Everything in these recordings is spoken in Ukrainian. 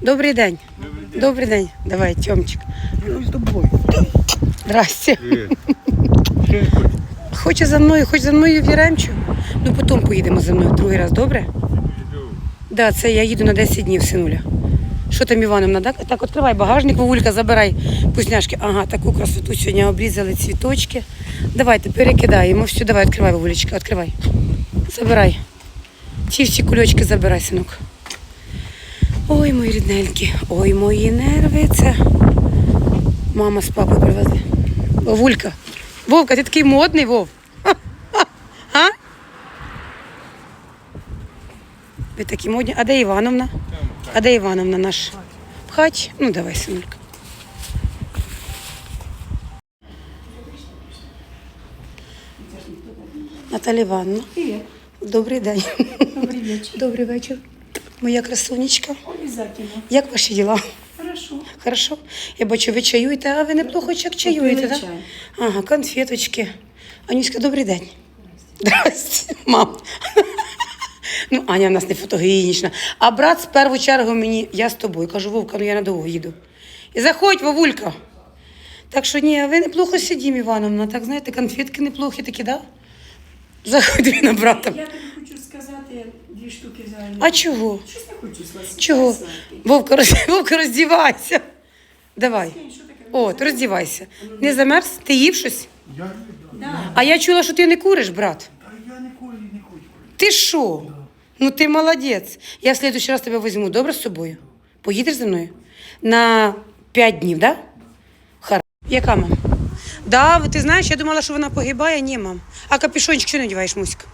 Добрий день. Добрий день. Давай, Тьомчик. Я з тобою. Здрасте. Хочу? Хоче за мною, хоч за мною в Яремчу. Ну потім поїдемо за мною другий раз, добре? Да, це я їду на 10 днів, синуля. Що там, Івановна, так? Так, відкривай багажник, Вовулька, забирай вкусняшки. Ага, таку красоту сьогодні обрізали цвіточки. Давайте перекидаємо. Все, давай, відкривай, Вовулечка, відкривай. Забирай. Ці всі кульочки забирай, синок. Ой, мої рідненькі, ой, мої нерви. Це мама з папою привезли. Вовулька. Вовка, ти такий модний, Вов. А? Ви такі модні. А де Івановна? А де Івановна наш? Пхач? Ну давай, синулька. Наталя Івановна. Привет. Добрий день. Добрый вечер. Добрий вечір. Моя красунечка. Обязательно. Як ваші діла? Хорошо. Хорошо? Я бачу, ви чаюєте, а ви неплохо як чаюєте, так? Ага, конфеточки. Анюська, добрий день. Здрасте, мам. Ну, Аня в нас не фотогенічна. А брат з першу чергу мені, я з тобою. Кажу, Вовка, ну я надовго їду. І заходь, Вовулька. Так що ні, ви неплохо сидім, Івановна. Так, знаєте, конфетки неплохі такі, да? Заходь на брата. Я тобі хочу сказати дві штуки взагалі. А чого? Щось не хочу сказати. Чого? Вовка, роз... Вовка, роздівайся. Давай. От, роздівайся. Не замерз? Ти їв щось? Я не Да. А я чула, що ти не куриш, брат. Та я ніколи не хочу. Ти що? Ну ти молодець. Я в следующий раз тебе візьму, добре з собою? Поїдеш зі мною? На п'ять днів, да? Хар. Яка мам? Да, ти знаєш, я думала, що вона погибає. Ні, мам. А капюшончик що не одягаєш, Муська?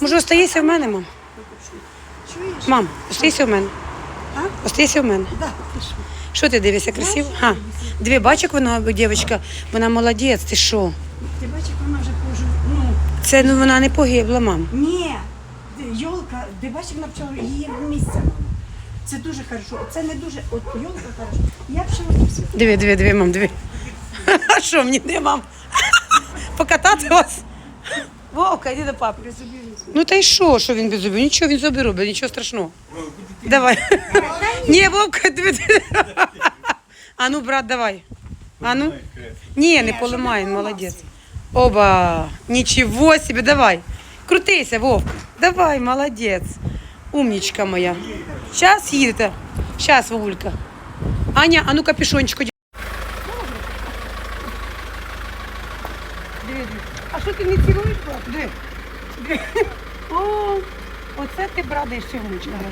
Може, остаєшся в мене, мам? Чуєш? Мам, остаєшся в мене. А? Остаєшся в мене. Да, ти що? Що ти дивишся, красиво? Ха. Дві бачок вона, дівчинка, вона молодець, ти що? Ти бачиш, вона вже пожив. Ну, Це ну вона не погибла, мам. ні. Йолка, ти бачиш, вона почала її місце. Це дуже хорошо. Це не дуже. От йолка хорошо. Я б ще все. Диви, диви, диви, мам, диви. А що мені не мам? Покатати вас? Вовка, йди до папи. Ну та й що, що він без зубів? Нічого він зуби робить, нічого страшного. Давай. Ні, Вовка, диви. диви. А ну, брат, давай. А ну. Ні, не поламай, молодець. Оба, нічого собі, давай. Крутися, Вовка. Давай, молодець. Умнічка моя. Зараз їдете. Зараз, Вовулька. Аня, а ну капюшончик Диви. А що ти не цілуєш, брат? Диви. Диви. О, оце ти брадиш сьогоднішнього.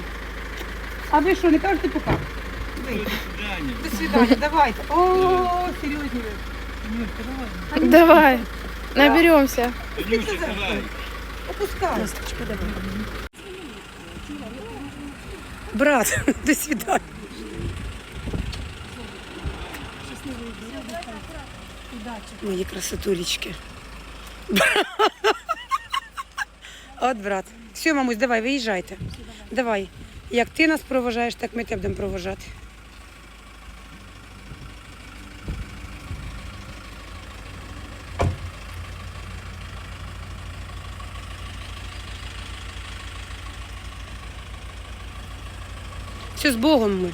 А ви що, не кажете пока? Диви. До свидання, давайте. О, серйозні ви. Давай, наберемся. Опускай. Брат, до свидания. Мої красотулечки. От, брат. Все, мамусь, давай, виїжджайте. Давай. Як ти нас проважаєш, так ми тебе будемо проважати. Все з Богом ми.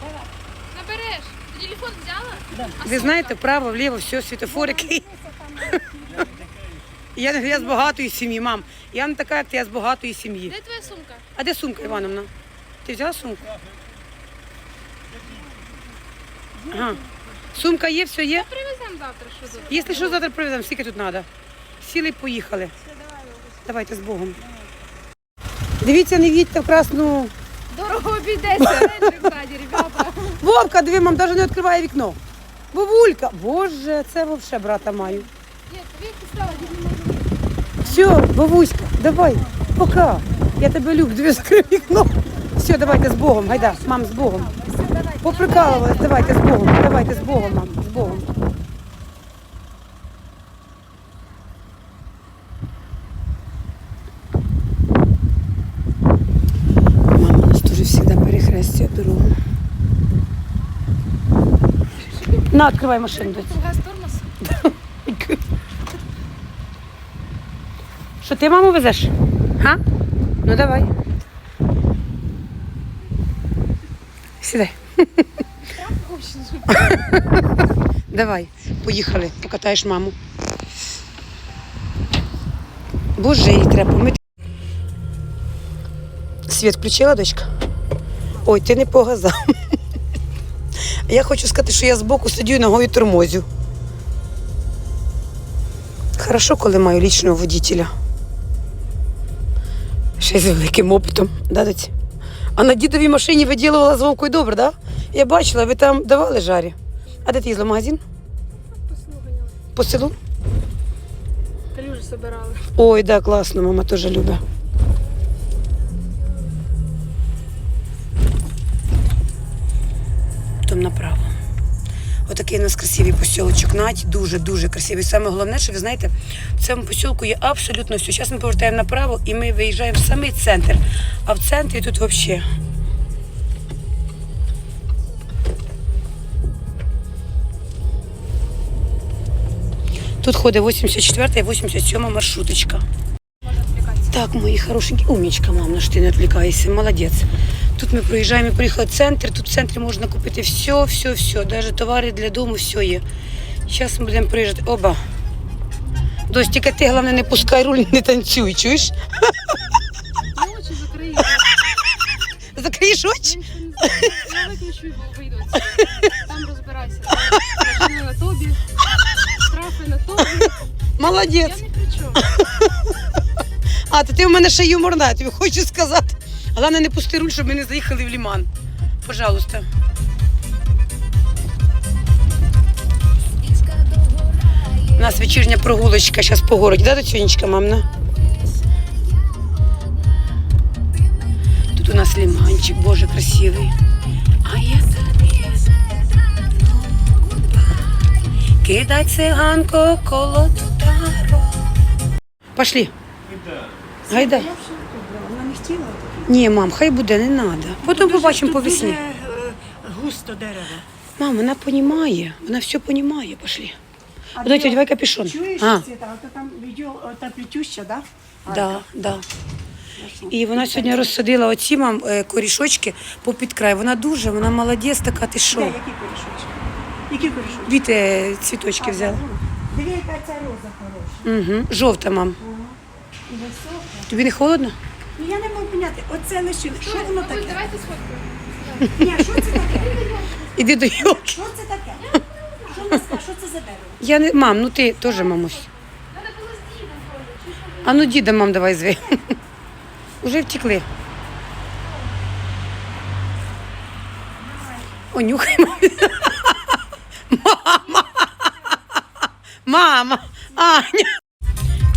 Ви знаєте, вправо, вліво, все, світофорики. Я, я з багатої сім'ї, мам. Я не така, як ти, я з багатої сім'ї. Где твоя сумка? А де сумка, Івановна? Ти взяла сумку? Ага. Сумка є, все є? Привезем завтра, что тут. Якщо що, завтра привеземо, скільки тут треба. Сіли і поїхали. Давайте з Богом. Дивіться, не їдьте в красну. Дорого обійдеться. Ребята. Вовка, диви, мам, навіть не відкриває вікно. Вовулька, боже, це вовше брата маю. Все, бабуська, давай, пока. Я тебе люблю, дві закрив вікно. Все, давайте з Богом, гайда, мам, з Богом. Поприкалувалась, давайте з Богом, давайте з Богом, мам, з Богом. Мама у нас тоже всегда перехрестя дорогу. На, открывай машину. Газ тормоз. Що ти маму везеш? Га? Ну давай. Сідай. Давай, поїхали, покатаєш маму. Боже, їй треба помити. Світ включила, дочка? Ой, ти не погазав. Я хочу сказати, що я збоку сидю і ногою тормозю. Хорошо, коли маю лічного водителя. Ще з великим опитом, да, доці? А на дідовій машині виділувала з вовкою добре, да? Я бачила, ви там давали жарі. А де ти їздила в магазин? Послухання. По селу? Калюжі собирали. Ой, да, класно, мама теж любить. Там направо. Отакий у нас красивий посілочок Надь, дуже-дуже красивий. Саме головне, що ви знаєте, в цьому посілку є абсолютно все. Зараз ми повертаємо направо і ми виїжджаємо в самий центр. А в центрі тут взагалі. Тут ходить 84 і 87 маршруточка. Так, мої хорошенькі, умнічка, мам, що ти не відвлікаєшся, молодець. Тут ми проїжджаємо, ми приїхали в центр, тут в центрі можна купити все, все, все, навіть товари для дому, все є. Зараз ми будемо приїжджати. Оба. Дось, тільки ти, головне, не пускай руль, не танцюй, чуєш? Очі закрию. Закриєш очі? Я виключу і вийду. Там розбирайся. Машини на тобі. Штрафи на тобі. Я Молодець. не кричу. А, то ти в мене ще юморна, я тобі хочу сказати. Головне, не пусти руль, щоб ми не заїхали в ліман. Пожалуйста. У нас вечірня прогулочка зараз по городі, да, Доцюнечка, мамна? Тут у нас лиманчик, боже, красивий. А я Кидай циганко коло тутаро. Пошли. Гайда. Не хотіла. Ні, мам, хай буде, не треба. Потім Дуже- побачимо по тут весні. Дуже е, густо дерево. Мам, вона понімає, вона все понімає, пошли. А ти одягай капюшон. Чуєш, А. Світа, а там відео, та плетюща, да? Да, да. І вона сьогодні розсадила оці мам е, корішочки по підкрай. Вона дуже, вона молодець така, ти Де, що? які корішочки? Які корішочки? Від е, цвіточки взяла. Диви, яка ця роза хороша. Угу. Жовта, мам. І висока. Тобі не холодно? Ну я не можу поняти, оце лишили. Що воно таке? Ні, що це таке? Іди до йолки. Що це таке? Що це за дерево? Я не мам, ну ти теж мамусь. А ну діда, мам, давай зви. Уже втекли. О, нюхай, мама. Мама. Аня.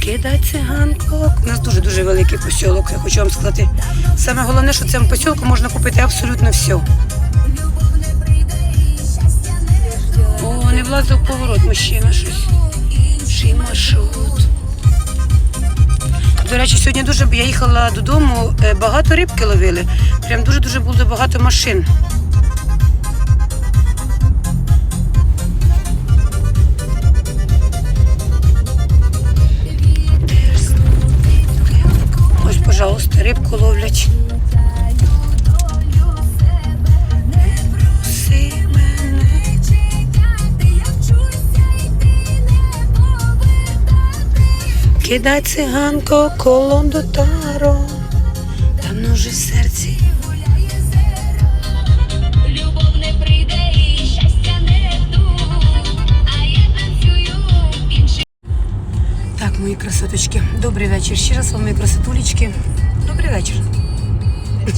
Кидай циганко. У нас дуже-дуже великий посілок, я хочу вам сказати. Саме головне, що в цьому посілку можна купити абсолютно все. О, не влазив поворот, мужчина щось. Ший маршрут. До речі, сьогодні дуже я їхала додому, е, багато рибки ловили. Прям дуже-дуже було багато машин. Кидай циганко колон до таро. Давно вже в серці. Так, мої красоточки, добрий вечір. Ще раз вам, мої красотулечки. Добрий вечір.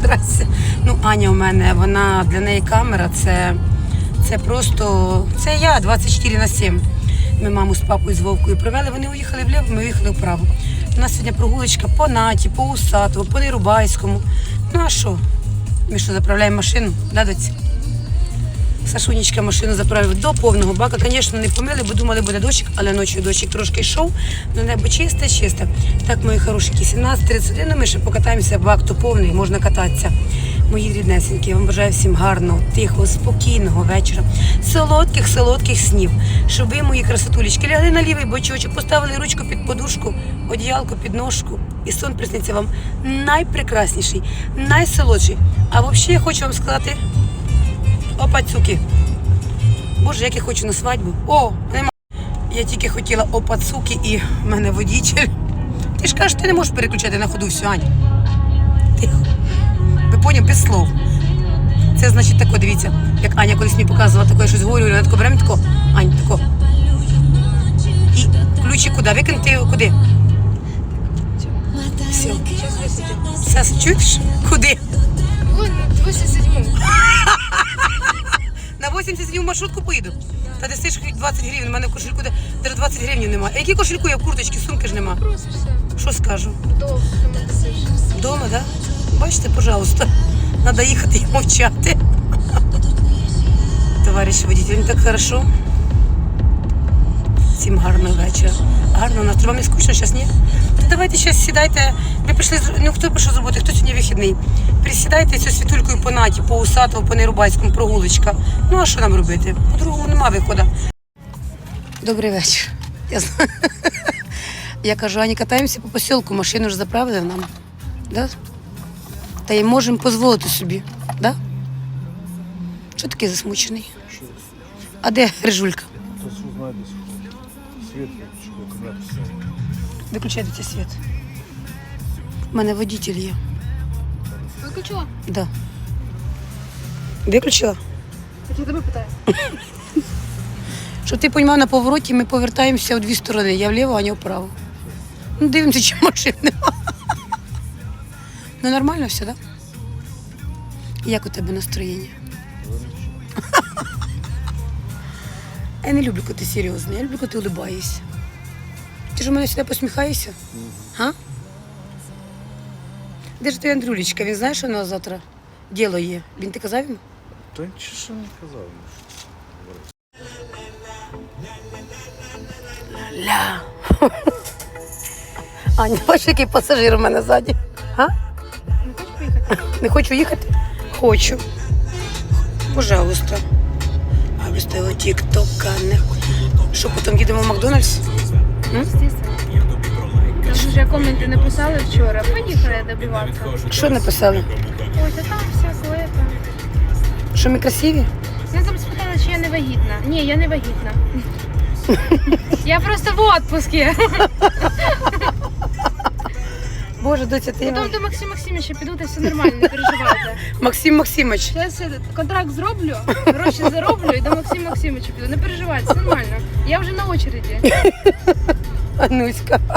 Здрасте. Ну, Аня у мене, вона для неї камера, це, це просто. Це я 24 на 7. Ми маму з папою з Вовкою привели, вони уїхали вліво, ми уїхали вправо. У нас сьогодні прогулочка по Наті, по Усатову, по Нерубайському. Ну а що? Ми що, заправляємо машину? Да, доці? Сашунечка машину заправив до повного бака. Звісно, не помили, бо думали, буде дощик, але ночі дощик трошки йшов. Ну небо чисте, чисте. Так, мої хорошенькі, 17.31, ну, ми ще покатаємося, бак то повний, можна кататися. Мої ріднесенькі, я вам бажаю всім гарного, тихого, спокійного вечора, солодких, солодких снів. Щоб ви, мої красотулечки, лягли на лівий бочочок, поставили ручку під подушку, одіялку під ножку. І сон присниться вам найпрекрасніший, найсолодший. А взагалі я хочу вам сказати, опацюки. Боже, як я хочу на свадьбу. О, нема. Я тільки хотіла опацуки і в мене водитель. Ти ж кажеш, ти не можеш переключати на ходу всю, Ань. Тихо. Ви поняв, без слов. Це значить тако, дивіться, як Аня колись мені показувала таке, я щось говорю, вона тако беремо тако, Ань, тако. І ключі куди? Викинути його куди? Все. Сас, чуєш? Куди? Вон, 87 На 87 маршрутку поїду. Та десь ж 20 гривень, у мене в кошельку де- 20 гривень немає. А які кошельку я в курточці, сумки ж нема. Що скажу? Довго не писиш. Дома, да? Бачите, пожалуйста. Надо їхати і мовчати. Товариш водитель, так хорошо. Всім гарного вечора. Гарного настрою. Вам не скучно зараз, ні? То давайте зараз сідайте. Ви прийшли, ну хто прийшов з роботи, хто сьогодні вихідний. Присідайте цю світулькою по наті, по Усатову, по Нерубайському, прогулочка. Ну а що нам робити? По-другому нема виходу. Добрий вечір. Я, знаю. Я кажу, Ані, катаємося по посілку, машину ж заправили нам. Да? Та й можемо дозволити собі. Да? Що таке засмучений? А де світ, що Виключайте цей світ. У мене водитель є. Виключила? Да. Виключила? Так я тебе питаю. Щоб ти розумів, на повороті ми повертаємося в дві сторони. Я вліво, Аня вправо. Ну, дивимося, чи машин нема. Ну нормально все, так? Да? Як у тебе настроєння? Я не люблю, коли ти серйозний, я люблю, коли ти улибаєшся. Ти ж у мене сюди посміхаєшся? А? Де ж той Андрюлечка? Він знає, що у нас завтра діло є. Він ти казав йому? Та що не казав. Ля. Аня, бачиш, який пасажир у мене ззаді? А? Не хочу їхати? Хочу. Пожалуйста. А без того тік-тока не Що, потім їдемо в Макдональдс? Естественно. Там вже коменти написали вчора. Поїхали добиватися. Що написали? Ой, та там всяко это. Що ми красиві? Я там спитала, чи я не вагітна. Ні, я не вагітна. Я просто в отпуске. Боже, доця, ти Потім до Максима Максимовича піду, та все нормально, не переживайте. Максим Максимович. Зараз я контракт зроблю, гроші зароблю і до Максима Максимовича піду. Не переживайте, все нормально. Я вже на очереді. Ануська.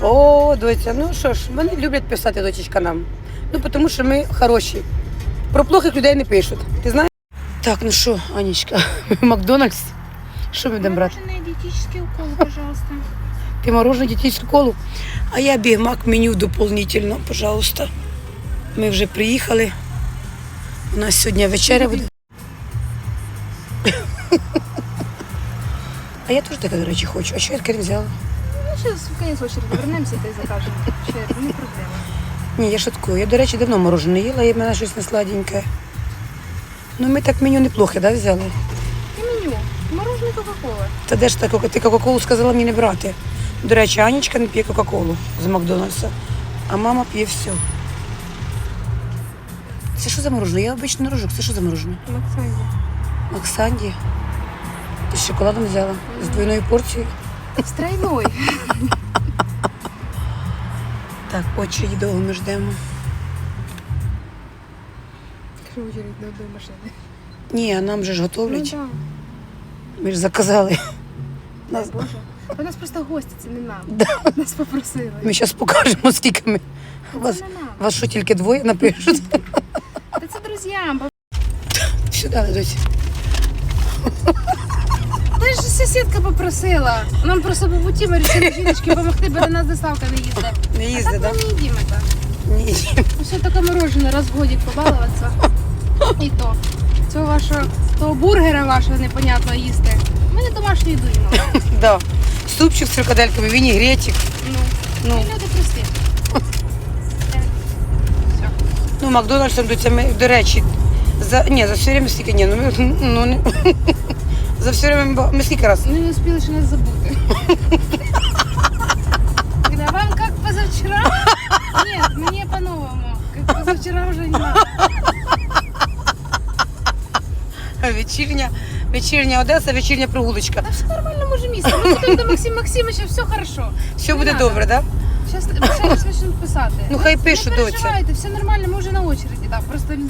О, доця, ну що ж, вони люблять писати дочечка нам. Ну, тому що ми хороші. Про плохих людей не пишуть. Ти знаєш? Так, ну що, Анічка, Макдональдс. Що ми будемо брати? Мороженое диетический укол, пожалуйста. Ты мороженое дитячу колу, а я бігмак меню дополнительно, пожалуйста. Ми вже приїхали. У нас сьогодні вечеря буде. А я теж таке, до речі, хочу. А що я таке не взяла? Ну, сейчас в конец очереди вернемся и закажем. Ще, не проблема. Ні, я шуткую. Я, до речі, давно морожене їла, і в мене щось не сладеньке. Ну, ми так меню неплохе, да, взяли? І меню. Мороженое Кока-Кола. Та де ж так, ти Кока-Колу сказала мені не брати. До речі, Анічка не п'є Кока-Колу з Макдональдса, а мама п'є все. Це що за морожене? Я обично не рожок. Це що за морожене? Максанді. Оксанді. Ти з шоколадом взяла? З двойною порцією? З тройной. Так, очереді довго ми ждемо. Очередь до одної машини. Ні, а нам же ж Ну готовлять. да. Ми ж заказали. Нас... Боже. У нас просто гості, це не нам. Нас попросили. Ми зараз покажемо, скільки ми. Вас, не нам. вас що тільки двоє напишуть? Та це друзям. Сюди, досі. Та ж сусідка попросила. Нам просто по путі ми вирішили жіночки допомогти, бо до нас доставка не їздить. Не А їздить, так так? ми не їдемо це. Ні. Все таке мороженое раз в годик побалуватися. І то. Цього вашого того бургера вашого непонятного їсти. Ми не домашню їду їмо. Да. Супчик з фрикадельками, вінігретик. Ну, Ну, люди прості. Ну Макдональдсом до цього, до речі, за, ні, за все время скільки, ні, ну, ми, ну, не, за все время ми, ба- ми скільки раз? Ну не успіли ще нас забути. Когда вам как позавчера? Нет, мне по-новому. Как позавчера уже не надо. вечірня, вечірня Одеса, вечірня прогулочка. Та все нормально, місце. Ми підемо до Максима Максимовича, все хорошо. Все Не буде надо. добре, так? Зараз почнуть писати. Ну, хай пишуть, Не доця. переживайте, все нормально, ми вже на очереді. Так, просто